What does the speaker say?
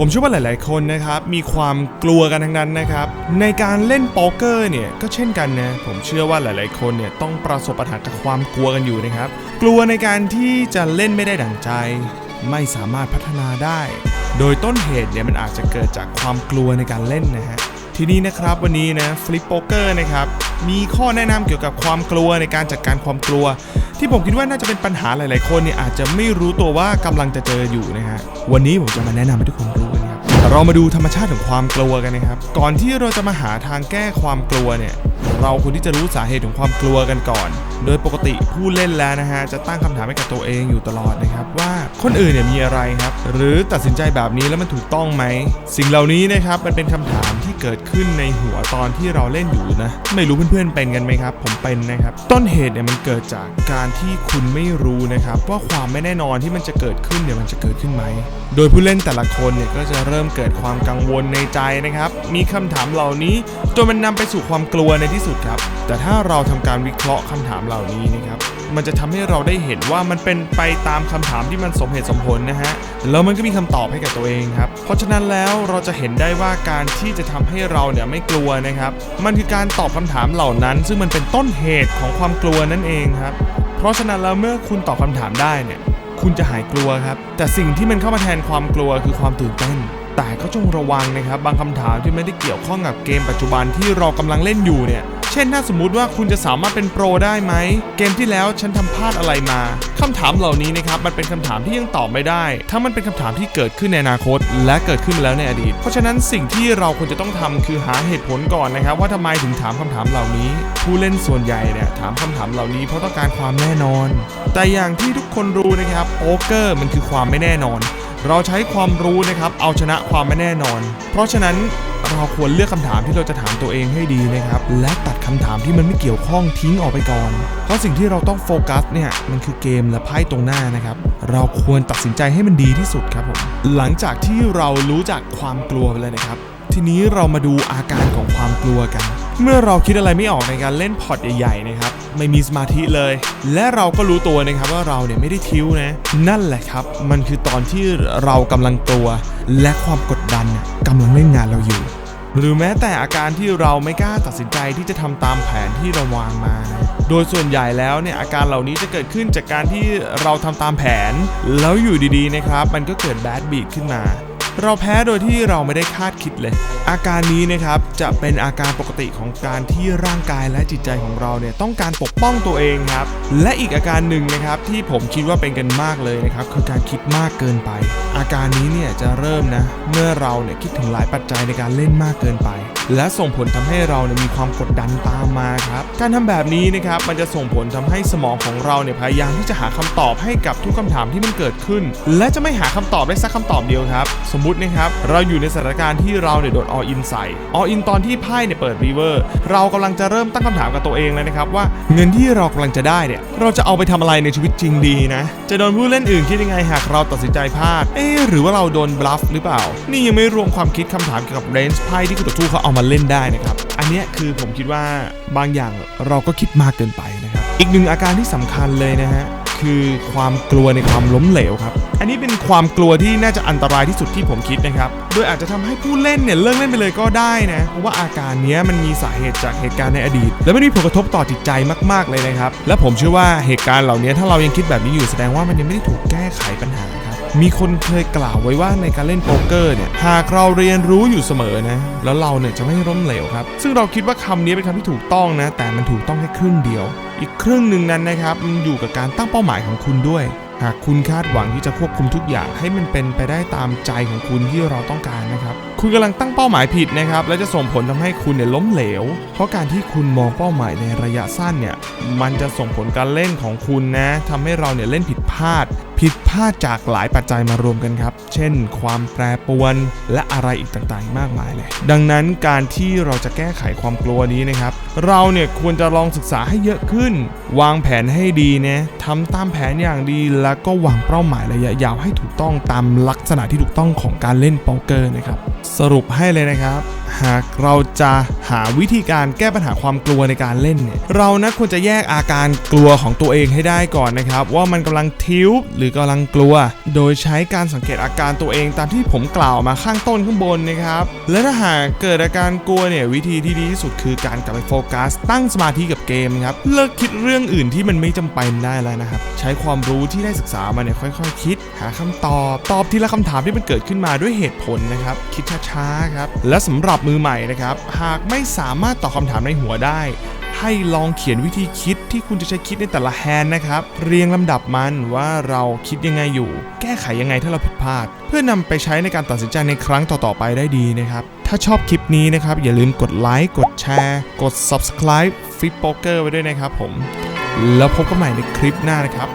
ผมเชื่อว่าหลาย ๆ คนนะครับมีความกลัวกันทั้งนั้นนะครับ ในการเล่นโป๊กเกอร์เนี่ยก็เช่นกันนะผมเชื่อว่าหลาย ๆ คนเนี่ยต้องประสบปัญหากับความกลัวกันอยู่นะครับ กลัวในการที่จะเล่นไม่ได้ดั่งใจ ไม่สามารถพัฒนาได้ โดยต้นเหตุเนี่ยมันอาจจะเกิดจากความกลัวในการเล่นนะฮะทีนี้นะครับวันนี้นะฟลิปโป๊กเกอร์นะครับมีข้อแนะนำเกี่ยวกับความกลัวในการจัดการความกลัว ที่ผมคิดว่าน่าจะเป็นปัญหาหลาย ๆ คนเนี่ยอาจจะไม่รู้ตัวว่ากำลังจะเจออยู่นะฮะวันนี้ผมจะมาแนะนำให้ทุกคนรู้ เรามาดูธรรมชาติของความกลัวกันนะครับ ก่อนที่เราจะมาหาทางแก้ความกลัวเนี่ย เราควรที่จะรู้สาเหตุของความกลัวกันก่อน โดยปกติผู้เล่นแล้วนะฮะจะตั้งคำถามให้กับตัวเองอยู่ตลอดนะครับ ว่าคนอื่นเนี่ยมีอะไรครับ หรือตัดสินใจแบบนี้แล้วมันถูกต้องไหม สิ่งเหล่านี้นะครับมันเป็นคำถามที่เกิดขึ้นในหัวตอนที่เราเล่นอยู่นะ ไม่รู้เพื่อนๆเป็นกันไหมครับ ผมเป็นนะครับ ต้นเหตุเนี่ยมันเกิดจากการที่คุณไม่รู้นะครับว่าความไม่แน่นอนที่มันจะเกิดขึ้นเนี่ยมันจะเกิดขึ้นไหม โดยผู้เล่นแต่ละคนเนี่ยก็จะเริ่มเกิดความกังวลในใจนะครับ มีคำถามเหล่านี้จนมันนำไปสู่ความกลัวในที่สุดครับ แต่ถ้าเราทำการวิเคราะห์คำถามเหล่านี้นะครับมันจะทำให้เราได้เห็นว่ามันเป็นไปตามคำถามที่มันสมเหตุสมผลนะฮะ แล้วมันก็มีคำตอบให้กับตัวเองครับ เพราะฉะนั้นแล้วเราจะเห็นได้ว่าการที่จะทำให้เราเนี่ยไม่กลัวนะครับ มันคือการตอบคำถามเหล่านั้น ซึ่งมันเป็นต้นเหตุของความกลัวนั่นเองครับ เพราะฉะนั้นแล้วเมื่อคุณตอบคำถามได้เนี่ย คุณจะหายกลัวครับ แต่สิ่งที่มันเข้ามาแทนความกลัวคือความตื่นเต้น แต่ก็จงระวังนะครับ บางคำถามที่ไม่ได้เกี่ยวข้องกับเกมปัจจุบันที่เรากำลังเล่นอยู่เนี่ย เช่นถ้าสมมุติว่าคุณจะสามารถเป็นโปรได้ไหม เกมที่แล้วฉันทำพลาดอะไรมาคำถามเหล่านี้นะครับมันเป็นคำถามที่ยังตอบไม่ได้ถ้ามันเป็นคำถามที่เกิดขึ้นในอนาคต และเกิดขึ้นมาแล้วในอดีต เพราะฉะนั้นสิ่งที่เราควรจะต้องทำคือหาเหตุผลก่อนนะครับ ว่าทำไมถึงถามคำถามเหล่านี้ ผู้เล่นส่วนใหญ่เนี่ยถามคำถามเหล่านี้เพราะต้องการความแน่นอน แต่อย่างที่ทุกคนรู้นะครับโป๊กเกอร์มันคือความไม่แน่นอน เราใช้ความรู้นะครับเอาชนะความไม่แน่นอน เพราะฉะนั้นเราควรเลือกคำถามที่เราจะถามตัวเองให้ดีนะครับ และตัดคำถามที่มันไม่เกี่ยวข้องทิ้งออกไปก่อน เพราะสิ่งที่เราต้องโฟกัสเนี่ยมันคือเกมและไพ่ตรงหน้านะครับ เราควรตัดสินใจให้มันดีที่สุดครับผม หลังจากที่เรารู้จักความกลัวไปเลยนะครับ ทีนี้เรามาดูอาการของความกลัวกัน เมื่อเราคิดอะไรไม่ออกในการเล่นพอร์ตใหญ่ๆนะครับไม่มีสมาธิเลย และเราก็รู้ตัวนะครับว่าเราเนี่ยไม่ได้ทิ้วนะ นั่นแหละครับ มันคือตอนที่เรากำลังกลัว และความกดดันเนี่ยกำลังเล่นงานเราอยู่ หรือแม้แต่อาการที่เราไม่กล้าตัดสินใจที่จะทำตามแผนที่เราวางมานะโดยส่วนใหญ่แล้วเนี่ยอาการเหล่านี้จะเกิดขึ้นจากการที่เราทำตามแผน แล้วอยู่ดีๆนะครับ มันก็เกิดแบดบีขึ้นมา เราแพ้โดยที่เราไม่ได้คาดคิดเลย อาการนี้นะครับจะเป็นอาการปกติของการที่ร่างกายและจิตใจของเราเนี่ยต้องการปกป้องตัวเองครับ และอีกอาการหนึ่งนะครับที่ผมคิดว่าเป็นกันมากเลยนะครับคือการคิดมากเกินไป อาการนี้เนี่ยจะเริ่มนะเมื่อเราเนี่ยคิดถึงหลายปัจจัยในการเล่นมากเกินไป และส่งผลทำให้เราเนี่ยมีความกดดันตามมาครับ การทำแบบนี้นะครับมันจะส่งผลทำให้สมองของเราเนี่ยพยายามที่จะหาคำตอบให้กับทุกคำถามที่มันเกิดขึ้น และจะไม่หาคำตอบได้สักคำตอบเดียวครับ สมมุตินะครับเราอยู่ในสถานการณ์ที่เราเนี่ยโดนออินใส่ออินตอนที่ไพ่เนี่ยเปิดรีเวอร์เรากำลังจะเริ่มตั้งคำถามกับตัวเองเลยนะครับว่าเงินที่เรากำลังจะได้เนี่ยเราจะเอาไปทำอะไรในชีวิตจริงดีนะจะโดนผู้เล่นอื่นคิดยังไงหากเราตัดสินใจพลาดเอ๊หรือว่าเราโดนบลัฟหรือเปล่า นี่ยังไม่รวมความคิดคำถามเกี่ยวกับเรนจ์ไพ่ที่คุณต่อสู้เขาเอามาเล่นได้นะครับ อันนี้คือผมคิดว่าบางอย่างเราก็คิดมากเกินไปนะครับ อีกหนึ่งอาการที่สำคัญเลยนะฮะคือความกลัวในความล้มเหลวครับ อันนี้เป็นความกลัวที่น่าจะอันตรายที่สุดที่ผมคิดนะครับ โดยอาจจะทำให้ผู้เล่นเนี่ยเลิกเล่นไปเลยก็ได้นะ เพราะว่าอาการนี้มันมีสาเหตุจากเหตุการณ์ในอดีต และไม่มีผลกระทบต่อจิตใจมาก ๆเลยนะครับ และผมเชื่อว่าเหตุการณ์เหล่านี้ถ้าเรายังคิดแบบนี้อยู่แสดงว่ามันยังไม่ได้ถูกแก้ไขปัญหา มีคนเคยกล่าวไว้ว่าในการเล่นโป๊กเกอร์เนี่ยหากเราเรียนรู้อยู่เสมอนะแล้วเราเนี่ยจะไม่ล้มเหลวครับ ซึ่งเราคิดว่าคำนี้เป็นคำที่ถูกต้องนะ แต่มันถูกต้องแค่ครึ่งเดียว อีกครึ่งหนึ่งนั้นนะครับมันอยู่กับการตั้งเป้าหมายของคุณด้วย หากคุณคาดหวังที่จะควบคุมทุกอย่างให้มันเป็นไปได้ตามใจของคุณที่เราต้องการนะครับ คุณกำลังตั้งเป้าหมายผิดนะครับ และจะส่งผลทำให้คุณเนี่ยล้มเหลว เพราะการที่คุณมองเป้าหมายในระยะสั้นเนี่ยมันจะส่งผลการเล่นของคุณนะทำให้เราเนี่ยเล่นผิด พลาด ผิดพลาดจากหลายปัจจัยมารวมกันครับ เช่น ความแปรปรวนและอะไรอีกต่างๆ มากมายเลย ดังนั้นการที่เราจะแก้ไขความกลัวนี้นะครับ เราเนี่ยควรจะลองศึกษาให้เยอะขึ้น วางแผนให้ดีนะทำตามแผนอย่างดี แล้วก็วางเป้าหมายระยะยาวให้ถูกต้องตามลักษณะที่ถูกต้องของการเล่นโป๊กเกอร์นะครับ สรุปให้เลยนะครับ หากเราจะหาวิธีการแก้ปัญหาความกลัวในการเล่นเนี่ยเรานะควรจะแยกอาการกลัวของตัวเองให้ได้ก่อนนะครับ ว่ามันกำลังทิวหรือกำลังกลัว โดยใช้การสังเกตอาการตัวเองตามที่ผมกล่าวมาข้างต้นข้างบนนะครับ และถ้าหากเกิดอาการกลัวเนี่ยวิธีที่ดีที่สุดคือการกลับไปโฟกัส ตั้งสมาธิกับเกมครับเลิกคิดเรื่องอื่นที่มันไม่จำเป็นได้แล้วนะครับใช้ความรู้ที่ได้ศึกษามาเนี่ยค่อยๆ คิด หาคำตอบ ตอบทีละคำถามที่มันเกิดขึ้นมาด้วยเหตุผลนะครับคิดช้าๆครับและสำหรับบมือใหม่นะครับ หากไม่สามารถตอบคำถามในหัวได้ ให้ลองเขียนวิธีคิดที่คุณจะใช้คิดในแต่ละแฮนด์นะครับ เรียงลำดับมันว่าเราคิดยังไงอยู่ แก้ไขยังไงถ้าเราผิดพลาด เพื่อนำไปใช้ในการตัดสินใจในครั้งต่อๆไปได้ดีนะครับ ถ้าชอบคลิปนี้นะครับ อย่าลืมกดไลค์กดแชร์กด subscribe ฟิตโป๊กเกอร์ไว้ด้วยนะครับผม แล้วพบกันใหม่ในคลิปหน้านะครับ